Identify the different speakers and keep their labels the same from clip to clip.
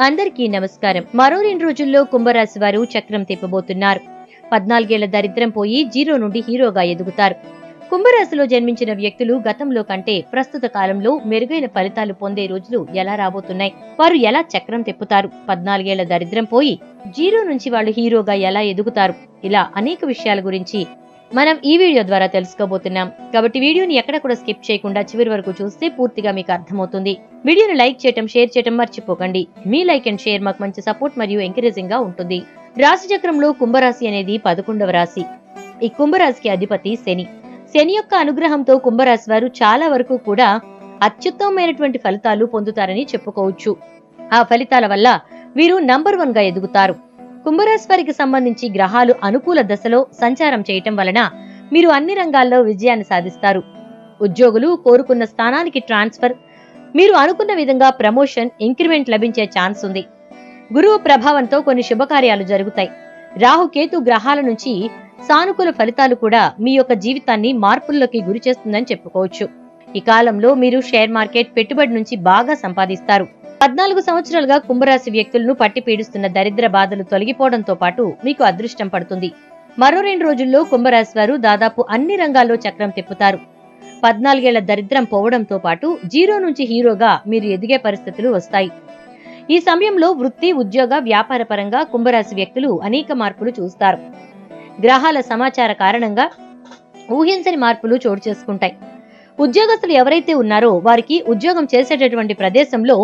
Speaker 1: అందరికీ నమస్కారం. మరో రెండు రోజుల్లో కుంభరాశి వారు చక్రం తిప్పబోతున్నారు. పద్నాలుగేళ్ళ దరిద్రం పోయి జీరో నుండి హీరోగా ఎదుగుతారు. కుంభరాశిలో జన్మించిన వ్యక్తులు గతంలో కంటే ప్రస్తుత కాలంలో మెరుగైన ఫలితాలు పొందే రోజులు ఎలా రాబోతున్నాయి? వారు ఎలా చక్రం తిప్పుతారు? పద్నాలుగేళ్ళ దరిద్రం పోయి జీరో నుంచి వాళ్ళు హీరోగా ఎలా ఎదుగుతారు? ఇలా అనేక విషయాల గురించి మనం ఈ వీడియో ద్వారా తెలుసుకోబోతున్నాం. కాబట్టి వీడియోని ఎక్కడ కూడా స్కిప్ చేయకుండా చివరి వరకు చూస్తే పూర్తిగా మీకు అర్థమవుతుంది. వీడియోని లైక్ చేయటం షేర్ చేయటం మర్చిపోకండి. మీ లైక్ అండ్ షేర్ మాకు మంచి సపోర్ట్ మరియు ఎంకరేజింగ్గా ఉంటుంది. రాశి చక్రంలో కుంభరాశి అనేది పదకొండవ రాశి. ఈ కుంభరాశికి అధిపతి శని. శని యొక్క అనుగ్రహంతో కుంభరాశి వారు చాలా వరకు కూడా అత్యుత్తమమైనటువంటి ఫలితాలు పొందుతారని చెప్పుకోవచ్చు. ఆ ఫలితాల వల్ల వీరు నంబర్ వన్గా ఎదుగుతారు. కుంభరాశి వారికి సంబంధించి గ్రహాలు అనుకూల దశలో సంచారం చేయటం వలన మీరు అన్ని రంగాల్లో విజయాన్ని సాధిస్తారు. ఉద్యోగులు కోరుకున్న స్థానానికి ట్రాన్స్ఫర్ మీరు అనుకున్న విధంగా ప్రమోషన్ ఇంక్రిమెంట్ లభించే ఛాన్స్ ఉంది. గురువు ప్రభావంతో కొన్ని శుభకార్యాలు జరుగుతాయి. రాహుకేతు గ్రహాల నుంచి సానుకూల ఫలితాలు కూడా మీ యొక్క జీవితాన్ని మార్పుల్లోకి గురి చేస్తుందని చెప్పుకోవచ్చు. ఈ కాలంలో మీరు షేర్ మార్కెట్ పెట్టుబడి నుంచి బాగా సంపాదిస్తారు. పద్నాలుగు సంవత్సరాలుగా కుంభరాశి వ్యక్తులను పట్టి పీడిస్తున్న దరిద్ర బాధలు తొలగిపోవడంతో పాటు మీకు అదృష్టం పడుతుంది. మరో రెండు రోజుల్లో కుంభరాశి వారు దాదాపు అన్ని రంగాల్లో చక్రం తిప్పుతారు. పద్నాలుగేళ్ళ దరిద్రం పోవడంతో పాటు జీరో నుంచి హీరోగా మీరు ఎదిగే పరిస్థితులు వస్తాయి. ఈ సమయంలో వృత్తి ఉద్యోగ వ్యాపార పరంగా కుంభరాశి వ్యక్తులు అనేక మార్పులు చూస్తారు. గ్రహాల సమాచార కారణంగా ఊహించని మార్పులు చోటు చేసుకుంటాయి. ఉద్యోగస్తులు ఎవరైతే ఉన్నారో వారికి ఉద్యోగం చేసేటటువంటి ప్రదేశంలో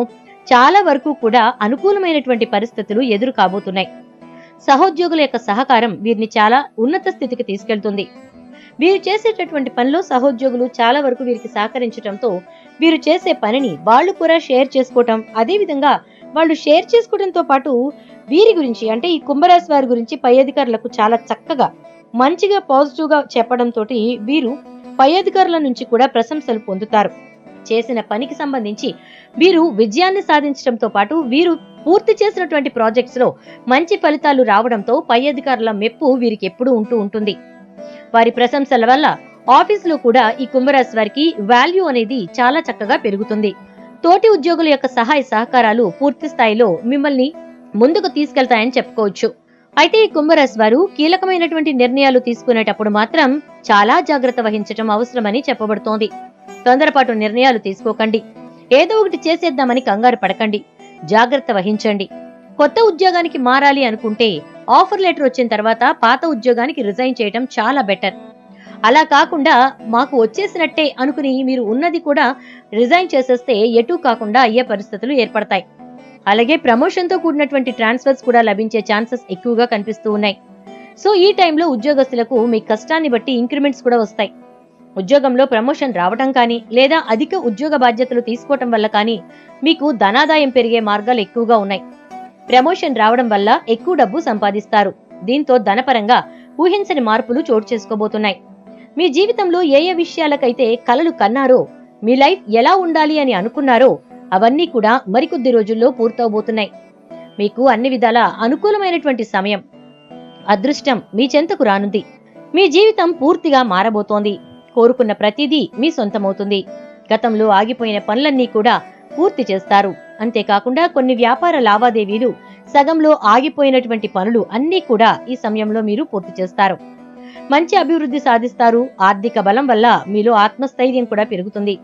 Speaker 1: చాలా వరకు కూడా అనుకూలమైనటువంటి పరిస్థితులు ఎదురు కాబోతున్నాయి. సహోద్యోగుల యొక్క సహకారం వీరిని చాలా ఉన్నత స్థితికి తీసుకెళ్తుంది. వీరు చేసేటటువంటి పనిలో సహోద్యోగులు చాలా వరకు వీరికి సహకరించడంతో వీరు చేసే పనిని వాళ్ళు కూడా షేర్ చేసుకోవటం అదే విధంగా వాళ్ళు షేర్ చేసుకోవడంతో పాటు వీరి గురించి అంటే ఈ కుంభరాశి వారి గురించి పై అధికారులకు చాలా చక్కగా మంచిగా పాజిటివ్గా చెప్పడంతో వీరు పై అధికారుల నుంచి కూడా ప్రశంసలు పొందుతారు. చేసిన పనికి సంబంధించి వీరు విజయాన్ని సాధించడంతో పాటు వీరు పూర్తి చేసినటువంటి ప్రాజెక్ట్స్లో మంచి ఫలితాలు రావడంతో పై అధికారుల మెప్పు వీరికి ఎప్పుడూ ఉంటూ ఉంటుంది. వారి ప్రశంసల వల్ల ఆఫీసులో కూడా ఈ కుంభరాశి వారికి వాల్యూ అనేది చాలా చక్కగా పెరుగుతుంది. తోటి ఉద్యోగుల యొక్క సహాయ సహకారాలు పూర్తి స్థాయిలో మిమ్మల్ని ముందుకు తీసుకెళ్తాయని చెప్పుకోవచ్చు. అయితే ఈ కుంభరాశి వారు కీలకమైనటువంటి నిర్ణయాలు తీసుకునేటప్పుడు మాత్రం చాలా జాగ్రత్త వహించటం అవసరమని చెప్పబడుతోంది. తొందరపాటు నిర్ణయాలు తీసుకోకండి. ఏదో ఒకటి చేసేద్దామని కంగారు పడకండి. జాగ్రత్త వహించండి. కొత్త ఉద్యోగానికి మారాలి అనుకుంటే ఆఫర్ లెటర్ వచ్చిన తర్వాత పాత ఉద్యోగానికి రిజైన్ చేయడం చాలా బెటర్. అలా కాకుండా మాకు వచ్చేసినట్టే అనుకుని మీరు ఉన్నది కూడా రిజైన్ చేసేస్తే ఎటూ కాకుండా అయ్యే పరిస్థితులు ఏర్పడతాయి. అలాగే ప్రమోషన్తో కూడినటువంటి ట్రాన్స్ఫర్స్ కూడా లభించే ఛాన్సెస్ ఎక్కువగా కనిపిస్తూ ఉన్నాయి. సో ఈ టైంలో ఉద్యోగస్తులకు మీ కష్టాన్ని బట్టి ఇంక్రిమెంట్స్ కూడా వస్తాయి. ఉద్యోగంలో ప్రమోషన్ రావటం కానీ లేదా అధిక ఉద్యోగ బాధ్యతలు తీసుకోవటం వల్ల కానీ మీకు ధనాదాయం పెరిగే మార్గాలు ఎక్కువగా ఉన్నాయి. ప్రమోషన్ రావడం వల్ల ఎక్కువ డబ్బు సంపాదిస్తారు. దీంతో ధనపరంగా ఊహించని మార్పులు చోటు చేసుకోబోతున్నాయి. మీ జీవితంలో ఏ ఏ విషయాలకైతే కలలు కన్నారో మీ లైఫ్ ఎలా ఉండాలి అని అనుకున్నారో అవన్నీ కూడా మరికొద్ది రోజుల్లో పూర్తవబోతున్నాయి. మీకు అన్ని విధాల అనుకూలమైనటువంటి సమయం అదృష్టం మీ చెంతకు రానుంది. మీ జీవితం పూర్తిగా మారబోతోంది. కోరుకున్న ప్రతిదీ మీ సొంతమవుతుంది. గతంలో ఆగిపోయిన పనులన్నీ కూడా పూర్తి చేస్తారు. అంతేకాకుండా కొన్ని వ్యాపార లావాదేవీలు సగంలో ఆగిపోయినటువంటి పనులు అన్నీ కూడా ఈ సమయంలో మీరు పూర్తి చేస్తారు. మంచి అభివృద్ధి సాధిస్తారు. ఆర్థిక బలం వల్ల మీలో ఆత్మస్థైర్యం కూడా పెరుగుతుంది.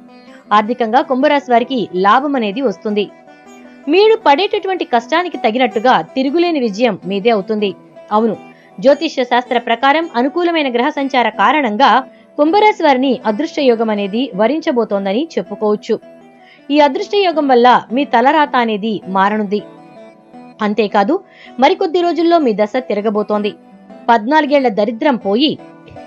Speaker 1: ఆర్థికంగా కుంభరాశి వారికి లాభం అనేది వస్తుంది. మీరు పడేటటువంటి కష్టానికి తగినట్టుగా తిరుగులేని విజయం మీదే అవుతుంది. అవును జ్యోతిష్య శాస్త్ర ప్రకారం అనుకూలమైన గ్రహ సంచార కారణంగా కుంభరాశి వారిని అదృష్ట యోగం అనేది వరించబోతోందని చెప్పుకోవచ్చు. ఈ అదృష్ట యోగం వల్ల మీ తలరాత అనేది మారనుంది. అంతేకాదు మరికొద్ది రోజుల్లో మీ దశ తిరగబోతోంది. పద్నాలుగేళ్ళ దరిద్రం పోయి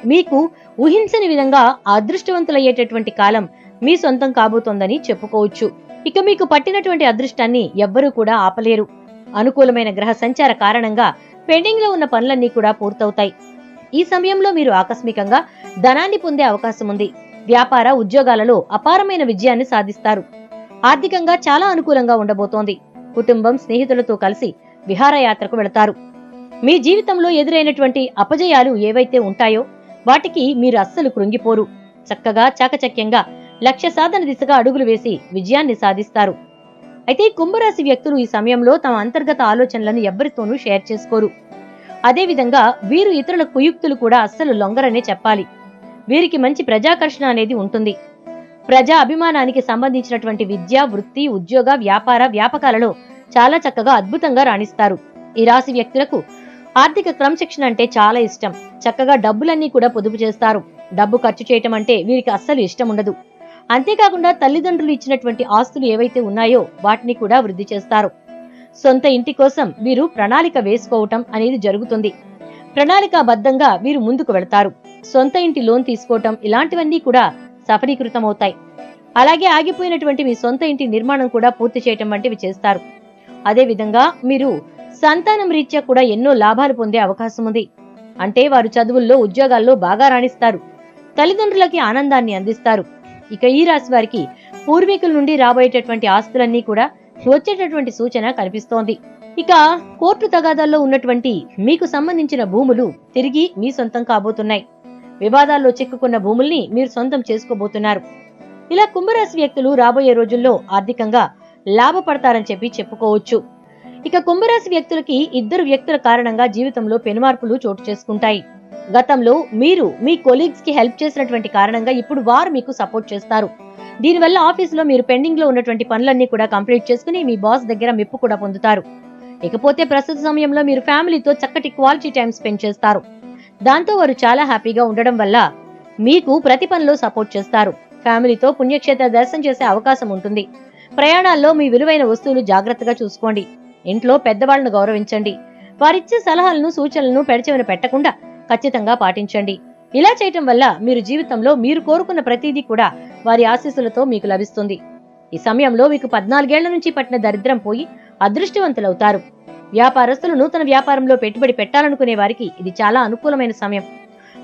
Speaker 1: మీకు ఊహించని విధంగా అదృష్టవంతులయ్యేటటువంటి కాలం మీ సొంతం కాబోతోందని చెప్పుకోవచ్చు. ఇక మీకు పట్టినటువంటి అదృష్టాన్ని ఎవ్వరూ కూడా ఆపలేరు. అనుకూలమైన గ్రహ సంచార కారణంగా పెండింగ్లో ఉన్న పనులన్నీ కూడా పూర్తవుతాయి. ఈ సమయంలో మీరు ఆకస్మికంగా ధనాన్ని పొందే అవకాశం ఉంది. వ్యాపార ఉద్యోగాలలో అపారమైన విజయాన్ని సాధిస్తారు. ఆర్థికంగా చాలా అనుకూలంగా ఉండబోతోంది. కుటుంబం స్నేహితులతో కలిసి విహారయాత్రకు వెళతారు. మీ జీవితంలో ఎదురైనటువంటి అపజయాలు ఏవైతే ఉంటాయో వాటికి మీరు అస్సలు కృంగిపోరు. చక్కగా చాకచక్యంగా లక్ష్య సాధన దిశగా అడుగులు వేసి విజయాన్ని సాధిస్తారు. అయితే కుంభరాశి వ్యక్తులు ఈ సమయంలో తమ అంతర్గత ఆలోచనలను ఎవ్వరితోనూ షేర్ చేసుకోరు. అదేవిధంగా వీరు ఇతరుల కుయుక్తులు కూడా అస్సలు లొంగరనే చెప్పాలి. వీరికి మంచి ప్రజాకర్షణ అనేది ఉంటుంది. ప్రజా అభిమానానికి సంబంధించినటువంటి విద్య వృత్తి ఉద్యోగ వ్యాపార వ్యాపకాలలో చాలా చక్కగా అద్భుతంగా రాణిస్తారు. ఈ రాశి వ్యక్తులకు ఆర్థిక క్రమశిక్షణ అంటే చాలా ఇష్టం. చక్కగా డబ్బులన్నీ కూడా పొదుపు చేస్తారు. డబ్బు ఖర్చు చేయటం అంటే వీరికి అస్సలు ఇష్టం ఉండదు. అంతేకాకుండా తల్లిదండ్రులు ఇచ్చినటువంటి ఆస్తులు ఏవైతే ఉన్నాయో వాటిని కూడా వృద్ధి చేస్తారు. సొంత ఇంటి కోసం వీరు ప్రణాళిక వేసుకోవటం అనేది జరుగుతుంది. ప్రణాళికాబద్ధంగా వీరు ముందుకు వెళతారు. సొంత ఇంటి లోన్ తీసుకోవటం ఇలాంటివన్నీ కూడా సఫలీకృతమవుతాయి. అలాగే ఆగిపోయినటువంటి మీ సొంత ఇంటి నిర్మాణం కూడా పూర్తి చేయటం వంటివి చేస్తారు. అదేవిధంగా మీరు సంతానం రీత్యా కూడా ఎన్నో లాభాలు పొందే అవకాశం ఉంది. అంటే వారు చదువుల్లో ఉద్యోగాల్లో బాగా రాణిస్తారు. తల్లిదండ్రులకి ఆనందాన్ని అందిస్తారు. ఇక ఈ రాశి వారికి పూర్వీకుల నుండి రాబోయేటటువంటి ఆస్తులన్నీ కూడా వచ్చేటటువంటి సూచన కనిపిస్తోంది. ఇక కోర్టు తగాదాల్లో ఉన్నటువంటి మీకు సంబంధించిన భూములు తిరిగి మీ సొంతం కాబోతున్నాయి. వివాదాల్లో చిక్కుకున్న భూముల్ని మీరు సొంతం చేసుకోబోతున్నారు. ఇలా కుంభరాశి వ్యక్తులు రాబోయే రోజుల్లో ఆర్థికంగా లాభపడతారని చెప్పి చెప్పుకోవచ్చు. ఇక కుంభరాశి వ్యక్తులకి ఇద్దరు వ్యక్తుల కారణంగా జీవితంలో పెనుమార్పులు చోటు చేసుకుంటాయి. గతంలో మీరు మీ కొలీగ్స్కి హెల్ప్ చేసినటువంటి కారణంగా ఇప్పుడు వారు మీకు సపోర్ట్ చేస్తారు. దీనివల్ల ఆఫీసులో మీరు పెండింగ్లో ఉన్నటువంటి పనులన్నీ కూడా కంప్లీట్ చేసుకుని మీ బాస్ దగ్గర మెప్పు కూడా పొందుతారు. ఇకపోతే ప్రస్తుత సమయంలో మీరు ఫ్యామిలీతో చక్కటి క్వాలిటీ టైం స్పెండ్ చేస్తారు. దాంతో వారు చాలా హ్యాపీగా ఉండడం వల్ల మీకు ప్రతి పనిలో సపోర్ట్ చేస్తారు. ఫ్యామిలీతో పుణ్యక్షేత్ర దర్శనం చేసే అవకాశం ఉంటుంది. ప్రయాణాల్లో మీ విలువైన వస్తువులు జాగ్రత్తగా చూసుకోండి. ఇంట్లో పెద్దవాళ్ళను గౌరవించండి. వారిచ్చే సలహాలను సూచనలను పెడచెవిన పెట్టకుండా ఖచ్చితంగా పాటించండి. ఇలా చేయటం వల్ల మీరు జీవితంలో మీరు కోరుకున్న ప్రతిదీ కూడా వారి ఆశీస్సులతో మీకు లభిస్తుంది. ఈ సమయంలో మీకు పద్నాలుగేళ్ళ నుంచి పట్టిన దరిద్రం పోయి అదృష్టవంతులవుతారు. వ్యాపారస్తులు నూతన వ్యాపారంలో పెట్టుబడి పెట్టాలనుకునే వారికి ఇది చాలా అనుకూలమైన సమయం.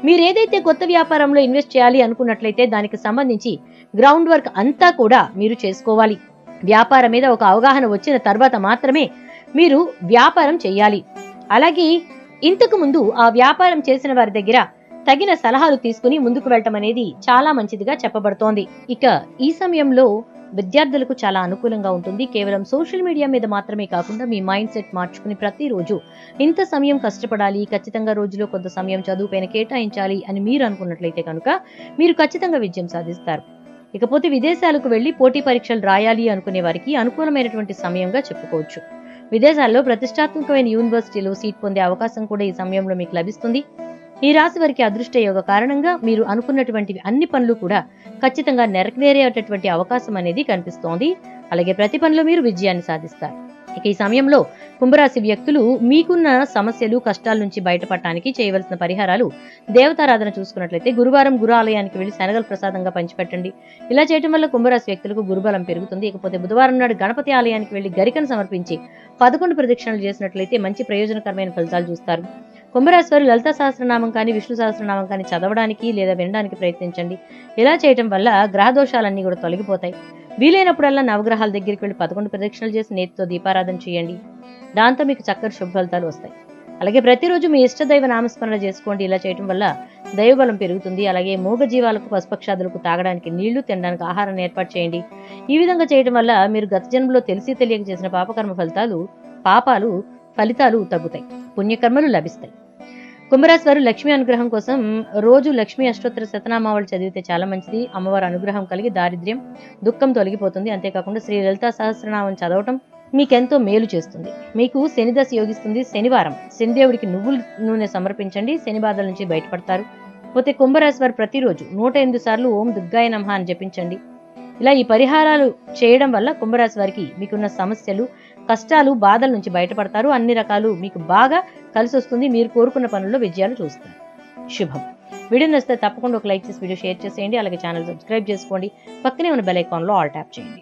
Speaker 1: మీరేదైతే కొత్త వ్యాపారంలో ఇన్వెస్ట్ చేయాలి అనుకున్నట్లయితే దానికి సంబంధించి గ్రౌండ్ వర్క్ అంతా కూడా మీరు చేసుకోవాలి. వ్యాపారం మీద ఒక అవగాహన వచ్చిన తర్వాత మాత్రమే మీరు వ్యాపారం చేయాలి. అలాగే ఇంతకు ముందు ఆ వ్యాపారం చేసిన వారి దగ్గర తగిన సలహాలు తీసుకుని ముందుకు వెళ్ళటం అనేది చాలా మంచిదిగా చెప్పబడుతోంది. ఇక ఈ సమయంలో విద్యార్థులకు చాలా అనుకూలంగా ఉంటుంది. కేవలం సోషల్ మీడియా మీద మాత్రమే కాకుండా మీ మైండ్ సెట్ మార్చుకుని ప్రతిరోజు ఇంత సమయం కష్టపడాలి ఖచ్చితంగా రోజులో కొంత సమయం చదువుపైన కేటాయించాలి అని మీరు అనుకున్నట్లయితే కనుక మీరు ఖచ్చితంగా విజయం సాధిస్తారు. ఇకపోతే విదేశాలకు వెళ్ళి పోటీ పరీక్షలు రాయాలి అనుకునే వారికి అనుకూలమైనటువంటి సమయంగా చెప్పుకోవచ్చు. విదేశాల్లో ప్రతిష్టాత్మకమైన యూనివర్సిటీలో సీట్ పొందే అవకాశం కూడా ఈ సమయంలో మీకు లభిస్తుంది. ఈ రాశి వారికి అదృష్ట యోగ కారణంగా మీరు అనుకున్నటువంటి అన్ని పనులు కూడా ఖచ్చితంగా నెరవేరేటటువంటి అవకాశం అనేది కనిపిస్తోంది. అలాగే ప్రతి పనిలో మీరు విజయాన్ని సాధిస్తారు. ఇక ఈ సమయంలో కుంభరాశి వ్యక్తులు మీకున్న సమస్యలు కష్టాల నుంచి బయటపడటానికి చేయవలసిన పరిహారాలు దేవతారాధన చూసుకున్నట్లయితే గురువారం గురు ఆలయానికి వెళ్ళి శనగలు ప్రసాదంగా పంచిపెట్టండి. ఇలా చేయడం వల్ల కుంభరాశి వ్యక్తులకు గురుబలం పెరుగుతుంది. ఇకపోతే బుధవారం నాడు గణపతి ఆలయానికి వెళ్ళి గరికను సమర్పించి పదకొండు ప్రదక్షిణలు చేసినట్లయితే మంచి ప్రయోజనకరమైన ఫలితాలు చూస్తారు. కుంభరాశి వారు లలిత సహస్రనామం కానీ విష్ణు సహస్రనామం కానీ చదవడానికి లేదా వినడానికి ప్రయత్నించండి. ఇలా చేయటం వల్ల గ్రహ దోషాలన్నీ కూడా తొలగిపోతాయి. వీలైనప్పుడల్లా నవగ్రహాల దగ్గరికి వెళ్ళి పదకొండు ప్రదక్షిణలు చేసి నేతితో దీపారాధన చేయండి. దాంతో మీకు చక్కటి శుభ ఫలితాలు వస్తాయి. అలాగే ప్రతిరోజు మీ ఇష్టదైవ నామస్మరణ చేసుకోండి. ఇలా చేయటం వల్ల దైవబలం పెరుగుతుంది. అలాగే మూగ జీవాలకు పశుపక్షాదులకు తాగడానికి నీళ్ళు తినడానికి ఆహారాన్ని ఏర్పాటు చేయండి. ఈ విధంగా చేయటం వల్ల మీరు గత జన్మలో తెలిసి తెలియక చేసిన పాపకర్మ ఫలితాలు పాపాలు ఫలితాలు తగ్గుతాయి. పుణ్యకర్మలు లభిస్తాయి. కుంభరాశి వారు లక్ష్మీ అనుగ్రహం కోసం రోజు లక్ష్మీ అష్టోత్తర శతనామావళి చదివితే చాలా మంచిది. అమ్మవారి అనుగ్రహం కలిగి దారిద్ర్యం దుఃఖం తొలగిపోతుంది. అంతేకాకుండా శ్రీ లలితా సహస్రనామం చదవటం మీకెంతో మేలు చేస్తుంది. మీకు శనిదశ యోగిస్తుంది. శనివారం శనిదేవుడికి నువ్వులు నూనె సమర్పించండి. శని బాధల నుంచి బయటపడతారు. పోతే కుంభరాశి వారు ప్రతిరోజు నూట ఎనిమిది సార్లు ఓం దుర్గాయ నమః అని జపించండి. ఇలా ఈ పరిహారాలు చేయడం వల్ల కుంభరాశి వారికి మీకున్న సమస్యలు కష్టాలు బాధల నుంచి బయటపడతారు. అన్ని రకాలు మీకు బాగా కలిసి వస్తుంది. మీరు కోరుకున్న పనుల్లో విజయాలు చూస్తారు. శుభం. వీడియో నచ్చితే తప్పకుండా ఒక లైక్ చేసి వీడియో షేర్ చేసేయండి. అలాగే ఛానల్ సబ్స్క్రైబ్ చేసుకోండి. పక్కనే ఉన్న బెల్ ఐకాన్లో ఆల్ ట్యాప్ చేయండి.